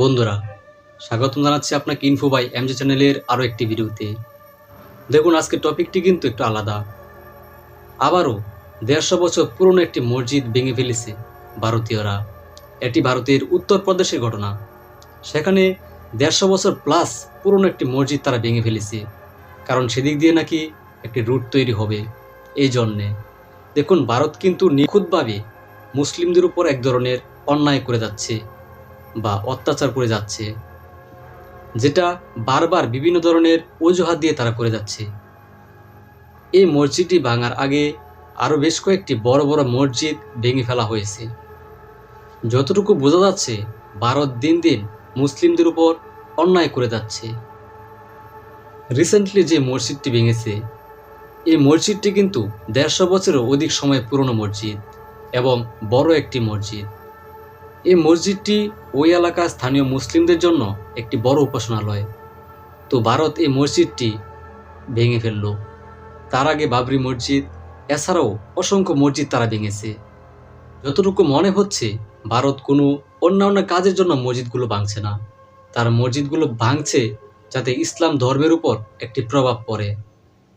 বন্ধুরা, স্বাগতম জানাচ্ছি আপনাকে ইনফো বাই এমজি চ্যানেলের আরও একটি ভিডিওতে। দেখুন, আজকের টপিকটি কিন্তু একটু আলাদা। আবারও দেড়শো বছর পুরনো একটি মসজিদ ভেঙে ফেলেছে ভারতীয়রা। এটি ভারতের উত্তরপ্রদেশের ঘটনা। সেখানে দেড়শো বছর প্লাস পুরনো একটি মসজিদ তারা ভেঙে ফেলেছে। কারণ সেদিক দিয়ে নাকি একটি রুট তৈরি হবে। এই জন্যে। দেখুন, ভারত কিন্তু নিখুঁতভাবে মুসলিমদের উপর এক ধরনের অন্যায় করে যাচ্ছে। বা অত্যাচার করে যাচ্ছে, যেটা বারবার বিভিন্ন ধরনের অজুহাত দিয়ে তারা করে যাচ্ছে। এই মসজিদটি ভাঙার আগে আরও বেশ কয়েকটি বড় বড় মসজিদ ভেঙে ফেলা হয়েছে। যতটুকু বোঝা যাচ্ছে, ভারত দিন দিন মুসলিমদের উপর অন্যায় করে যাচ্ছে। রিসেন্টলি যে মসজিদটি ভেঙেছে, এই মসজিদটি কিন্তু দেড়শো বছরেরও অধিক সময় পুরনো মসজিদ এবং বড় একটি মসজিদ। এই মসজিদটি ওই এলাকার স্থানীয় মুসলিমদের জন্য একটি বড় উপাসনালয়। তো ভারত এই মসজিদটি ভেঙে ফেলল। তার আগে বাবরি মসজিদ, এছাড়াও অসংখ্য মসজিদ তারা ভেঙেছে। যতটুকু মনে হচ্ছে, ভারত কোনো অন্যান্য কাজের জন্য মসজিদগুলো ভাঙছে না। তার মসজিদগুলো ভাঙছে যাতে ইসলাম ধর্মের উপর একটি প্রভাব পড়ে,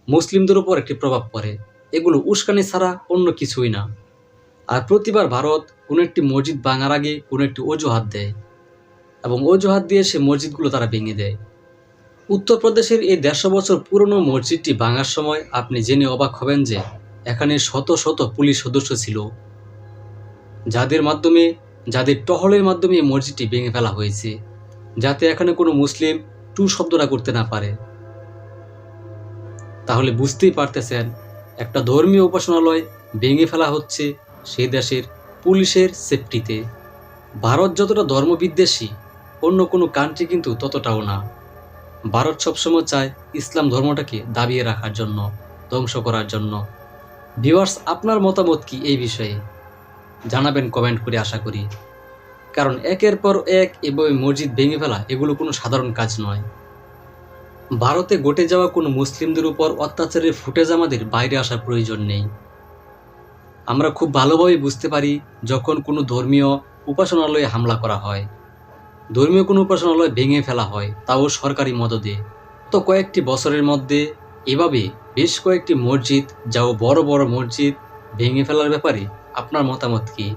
মুসলিমদের উপর একটি প্রভাব পড়ে। এগুলো উস্কানি ছাড়া অন্য কিছুই না। আর প্রতিবার ভারত কোনো একটি মসজিদ ভাঙার আগে কোনো একটি অজুহাত দেয় এবং অজুহাত দিয়ে সে মসজিদগুলো তারা ভেঙে দেয়। উত্তরপ্রদেশের এই দেড়শো বছর পুরনো মসজিদটি ভাঙার সময় আপনি জেনে অবাক হবেন যে এখানে শত শত পুলিশ সদস্য ছিল, যাদের মাধ্যমে, যাদের টহলের মাধ্যমে এই মসজিদটি ভেঙে ফেলা হয়েছে, যাতে এখানে কোনো মুসলিম টু শব্দটা করতে না পারে। তাহলে বুঝতেই পারতেছেন, একটা ধর্মীয় উপাসনালয় ভেঙে ফেলা হচ্ছে সেই দেশের পুলিশের সেফটিতে ভারত যতটা ধর্মবিদ্বেষী, অন্য কোনো কান্ট্রি কিন্তু ততটাও না। ভারত সবসময় চায় ইসলাম ধর্মটাকে দাবিয়ে রাখার জন্য, ধ্বংস করার জন্য। ভিউয়ার্স আপনার মতামত কি এই বিষয়ে? জানাবেন কমেন্ট করে আশা করি। কারণ একের পর এক এভাবে মসজিদ ভেঙে ফেলা, এগুলো কোনো সাধারণ কাজ নয়। ভারতে ঘটে যাওয়া কোনো মুসলিমদের উপর অত্যাচারের ফুটেজ আমাদের বাইরে আসার প্রয়োজন নেই। আমরা খুব ভালোভাবে বুঝতে পারি যখন কোনো ধর্মীয় উপাসনালয়ে হামলা করা হয়। ধর্মীয় কোনো উপাসনালয় ভেঙে ফেলা হয়, তাও সরকারি মদদে। তো কয়েকটি বছরের মধ্যে এভাবে বেশ কয়েকটি মসজিদ, যাও বড় বড় মসজিদ ভেঙে ফেলার ব্যাপারে আপনার মতামত কী?